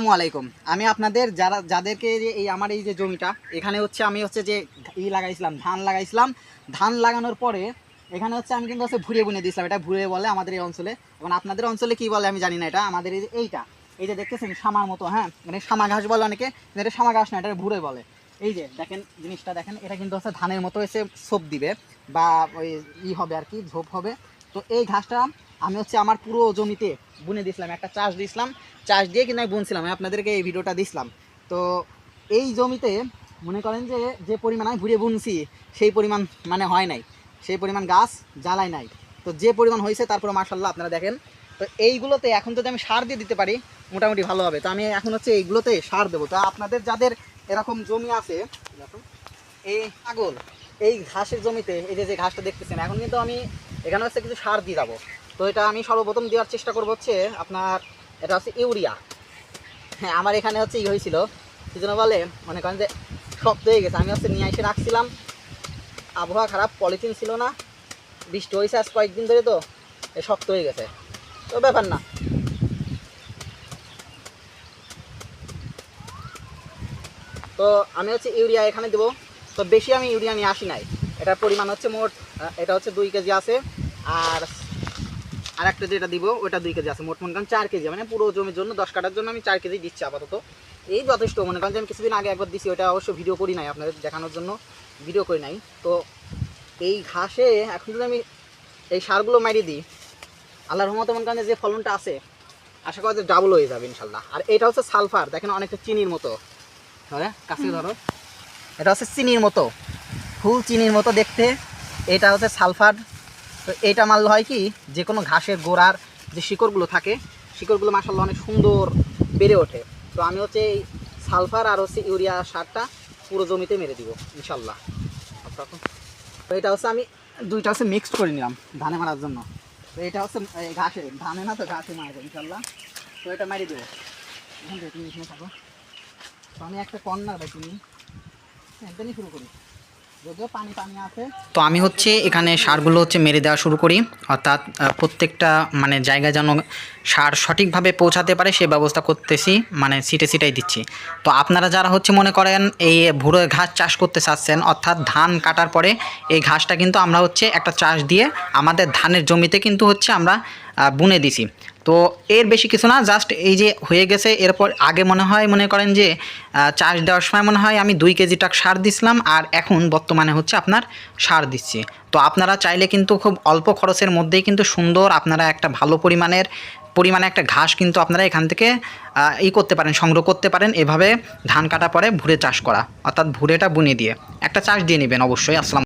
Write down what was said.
আসসালামু আলাইকুম। আমি আপনাদের যারা, যাদেরকে যে, এই আমার এই যে জমিটা, এখানে হচ্ছে আমি হচ্ছে যে ই লাগাইছিলাম, ধান লাগাইছিলাম। ধান লাগানোর পরে এখানে হচ্ছে আমি কিন্তু হচ্ছে ভুড়ে বুনে দিয়েছিলাম। এটা ভুড়ে বলে আমাদের এই অঞ্চলে। এবং আপনাদের অঞ্চলে কি বলে আমি জানি না এটা। আমাদের এই যে এইটা, এই যে দেখতেছেন সামার মতো হ্যাঁ? মানে সামা ঘাস বলে অনেকে এটা সামা ঘাস না, এটা ভুড়ে বলে। এই যে দেখেন জিনিসটা, দেখেন, এটা কিন্তু হচ্ছে ধানের মতো এসে সোপ দিবে বা ওই ই হবে আর কি, ঝোপ হবে। তো এই ঘাসটা আমি হচ্ছে আমার পুরো জমিতে বুনে দিয়েছিলাম, একটা চাষ দিয়েছিলাম। চাষ দিয়ে কিন্তু আমি বুনছিলাম, আমি আপনাদেরকে এই ভিডিওটা দিছিলাম তো এই জমিতে মনে করেন যে যে পরিমাণ আমি ঘুরে বুনছি, সেই পরিমাণ মানে হয় নাই। সেই পরিমাণ গাছ জ্বালায় নাই। তো যে পরিমাণ হয়েছে তারপরে মার্শাল্লাহ আপনারা দেখেন। তো এইগুলোতে এখন যদি আমি সার দিয়ে দিতে পারি, মোটামুটি ভালো হবে। তো আমি এখন হচ্ছে এইগুলোতে সার দেবো। তো আপনাদের যাদের এরকম জমি আছে, এই ছাগল, এই ঘাসের জমিতে, এই যে যে ঘাসটা দেখতেছেন, এখন কিন্তু আমি এখানে হচ্ছে কিছু সার দিয়ে যাব। তো এটা আমি সর্বপ্রথম দেওয়ার চেষ্টা করব হচ্ছে আপনার, এটা হচ্ছে ইউরিয়া। হ্যাঁ আমার এখানে হচ্ছে ই হয়েছিল। কি জন্য বলে, মনে করেন যে শক্ত হয়ে গেছে। আমি হচ্ছে নিয়ে এসে রাখছিলাম। আবহাওয়া খারাপ, পলিথিন ছিল না। বৃষ্টি হয়েছে আজ কয়েকদিন ধরে তো, এ শক্ত হয়ে গেছে। তো ব্যাপার না। তো আমি হচ্ছে ইউরিয়া এখানে দেবো। তো বেশি আমি ইউরিয়া নিয়ে আসি নাই। এটার পরিমাণ হচ্ছে মোট এটা হচ্ছে দুই কেজি আছে। আর আর একটা যেটা দিব ওটা দুই কেজি আছে। মোট মনে করেন চার কেজি মানে পুরো জমির জন্য দশ কাটার জন্য আমি চার কেজি দিচ্ছি আপাতত। এই যথেষ্ট মনে করেন যে আমি কিছুদিন আগে একবার দিচ্ছি ওটা অবশ্য ভিডিও করি নাই আপনাদের দেখানোর জন্য ভিডিও করি নাই। তো এই ঘাসে এখন যদি আমি এই সারগুলো মারিয়ে দিই আল্লাহ রহমতে মনে করেন যে ফলনটা আছে আশা করা যে ডাবল হয়ে যাবে ইনশাল্লাহ আর এটা হচ্ছে সালফার দেখেন অনেকটা চিনির মতো। ধরে কাছে ধরো। এটা হচ্ছে চিনির মতো ফুল চিনির মতো দেখতে। এটা হচ্ছে সালফার। তো এটা মারলে হয় কি যে কোনো ঘাসের গোড়ার যে শিকড়গুলো থাকে, শিকড়গুলো মাসাল্লাহ অনেক সুন্দর বেড়ে ওঠে। তো আমি হচ্ছে এই সালফার আর হচ্ছে ইউরিয়া সারটা পুরো জমিতে মেরে দিব ইনশাল্লাহ তো এটা হচ্ছে আমি দুইটা হচ্ছে মিক্সড করে নিলাম ধানে মারার জন্য। তো এটা হচ্ছে ঘাসে, ধানে না তো ঘাসে মারবো ইনশাল্লাহ তো এটা মারি দেবো। এখন থাকো। তো আমি একটা কর্নার বাই তুমি একদমই শুরু করি। তো আমি হচ্ছে এখানে সারগুলো হচ্ছে মেরে দেওয়া শুরু করি। অর্থাৎ প্রত্যেকটা মানে জায়গায় যেন সার সঠিকভাবে পৌঁছাতে পারে সে ব্যবস্থা করতেছি মানে সিটে সিটাই দিচ্ছি। তো আপনারা যারা হচ্ছে মনে করেন এই ভুড়ো ঘাস চাষ করতে চাচ্ছেন, অর্থাৎ ধান কাটার পরে এই ঘাসটা কিন্তু আমরা হচ্ছে একটা চাষ দিয়ে আমাদের ধানের জমিতে কিন্তু হচ্ছে আমরা বুনে দিছি। তো এর বেশি কিছু না জাস্ট এই যে হয়ে গেছে, এরপর আগে মনে হয়, মনে করেন যে চাষ দেওয়ার সময় মনে হয় আমি দুই কেজি টাক সার দিছিলাম, আর এখন বর্তমানে হচ্ছে আপনার সার দিচ্ছি। তো আপনারা চাইলে কিন্তু খুব অল্প খরচের মধ্যেই কিন্তু সুন্দর আপনারা একটা ভালো পরিমাণের, পরিমাণে একটা ঘাস কিন্তু আপনারা এখান থেকে ই করতে পারেন, সংগ্রহ করতে পারেন। এভাবে ধান কাটা পরে ভুরে চাষ করা, অর্থাৎ ভুরেটা বুনে দিয়ে। একটা চাষ দিয়ে নেবেন অবশ্যই। আসসালাম